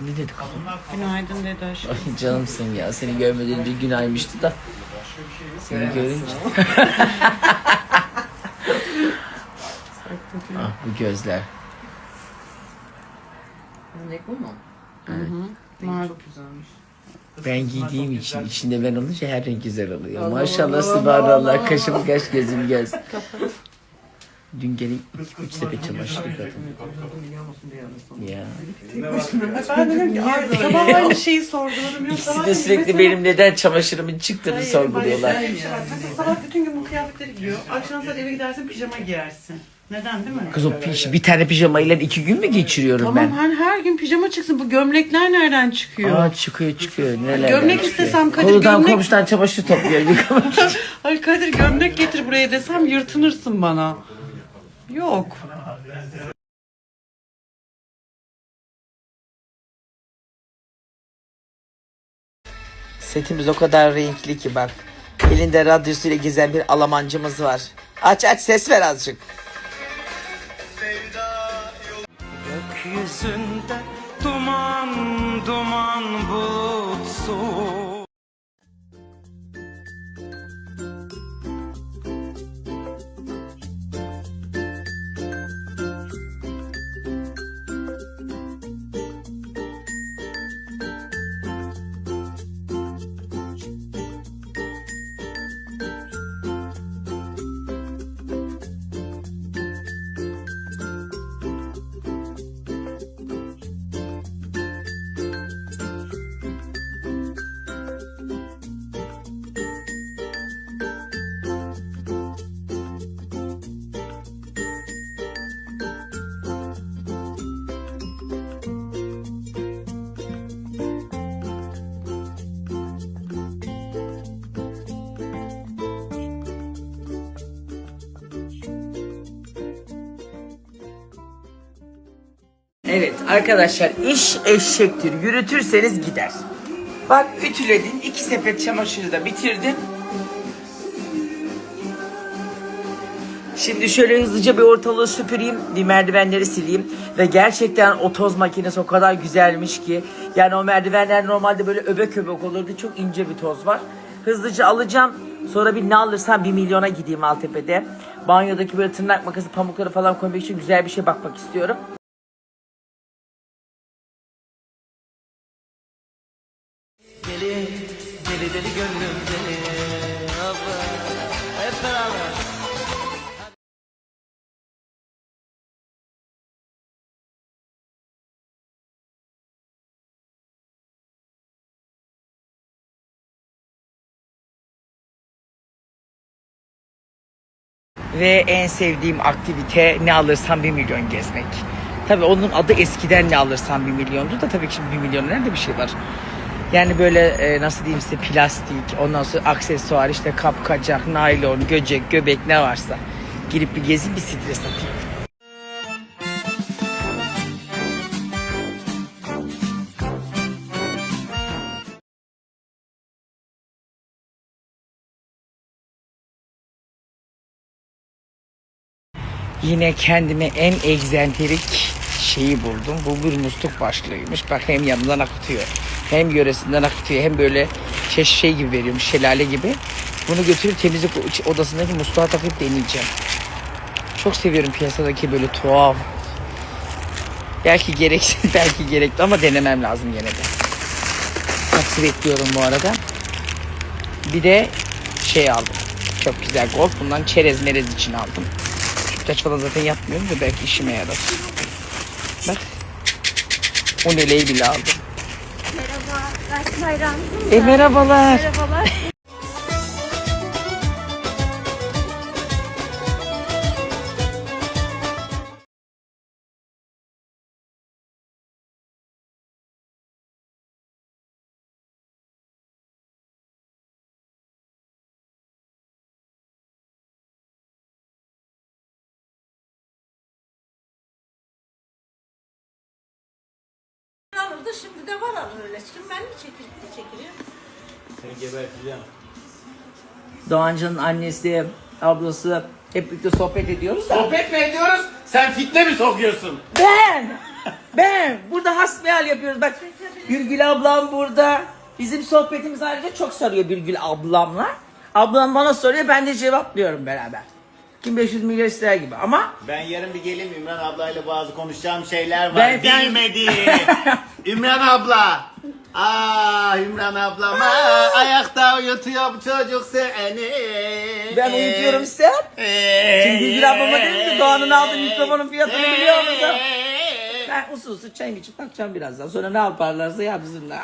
Ne dedi kızım? Günaydın dedi aşkım. Ay canımsın ya. Seni görmeden önce gün aymıştı da. Seni görünce. ah bu gözler. Ne bu mu? Var. Çok güzelmiş. Ben giydiğim için içinde ben olunca her renk güzel oluyor. Maşallah subhanallah kaşım kaş gözüm göz. Dün iki üç sepet çamaşır yıkadım. Ya. Ben dedim ki ay, sabah aynı şeyi sorguladım. Yok, İkisi sabah de sürekli mesela- benim neden çamaşırımın çıktığını Hayır, sorguluyorlar. hayır, hayır. Mesela sabah bütün gün bu kıyafetleri giyiyor. Akşam saat eve gidersin pijama giyersin. Neden değil mi? Kız o piş, bir tane pijamayla iki gün mü geçiriyorum Tamam ben? hani her gün pijama çıksın. Bu gömlekler nereden çıkıyor? Aa çıkıyor çıkıyor. Neler Gömlek istesem Kadir Koludan gömlek... komşudan çamaşır topluyor. yıkamak için. Ay Kadir gömlek getir buraya desem yırtınırsın bana. Yok. Setimiz o kadar renkli ki bak. Elinde radyosuyla gezen bir Almancımız var. Aç aç ses ver azıcık. Gökyüzünde duman duman bulutsu Evet arkadaşlar iş eşektir. Yürütürseniz gider. Bak ütüledin. iki sepet çamaşırı da bitirdin. Şimdi şöyle hızlıca bir ortalığı süpüreyim, bir merdivenleri sileyim ve gerçekten o toz makinesi o kadar güzelmiş ki yani o merdivenler normalde böyle öbek öbek olurdu. Çok ince bir toz var. Hızlıca alacağım. Sonra bir ne alırsam bir milyona gideyim Altepe'de. Banyodaki böyle tırnak makası pamukları falan koymak için güzel bir şey bakmak istiyorum. Deli, deli deli gönlüm deli Abla, hep beraber Ve en sevdiğim aktivite ne alırsam bir milyon gezmek. Tabii onun adı eskiden ne alırsam bir milyondu da tabii ki şimdi bir milyon nerede bir şey var. Yani böyle e, nasıl diyeyim size plastik, ondan sonra aksesuar işte kap kacak, naylon, göcek, göbek ne varsa. Girip bir gezeyim bir stres atayım. Yine kendime en egzantrik şeyi buldum. Bu bir musluk başlığıymış. Bak hem yanından akıtıyor. Hem yöresinden akıtıyor. Hem böyle şey, şey gibi veriyormuş. Şelale gibi. Bunu götürüp temizlik odasındaki musluğa takıp deneyeceğim. Çok seviyorum piyasadaki böyle tuhaf. Belki gereksiz, belki gerekli ama denemem lazım yine de. Taksi bekliyorum bu arada. Bir de şey aldım. Çok güzel golf. Bundan çerez merez için aldım. Sütlaç falan zaten yapmıyorum da belki işime yarar. Bak. O neleyi bile aldım. Hayranısın E merhabalar. Merhabalar. Alırdı şimdi de var alır öyle. Şimdi ben mi çekilip de çekiliyor? Doğancı'nın annesi, ablası hep birlikte sohbet ediyoruz da. Sohbet mi ediyoruz? Sen fitne mi sokuyorsun? Ben! Ben burada hasbihal yapıyoruz. Bak Birgül ablam burada. Bizim sohbetimiz ayrıca çok sarıyor Birgül ablamla. Ablam bana soruyor ben de cevaplıyorum beraber. Kim 500 milyon ister gibi ama Ben yarın bir geleyim Ümran ablayla bazı konuşacağım şeyler var. Ben- ben- Bilmedi. Ümran abla. Aa Ümran ablam aa, ayakta uyutuyor bu çocuk seni. ben uyutuyorum sen. Şimdi Birgül ablama dedim ki Doğan'ın aldığı mikrofonun fiyatını biliyor musun? Ben usul usul çayımı içip bakacağım birazdan. Sonra ne yaparlarsa yapsınlar.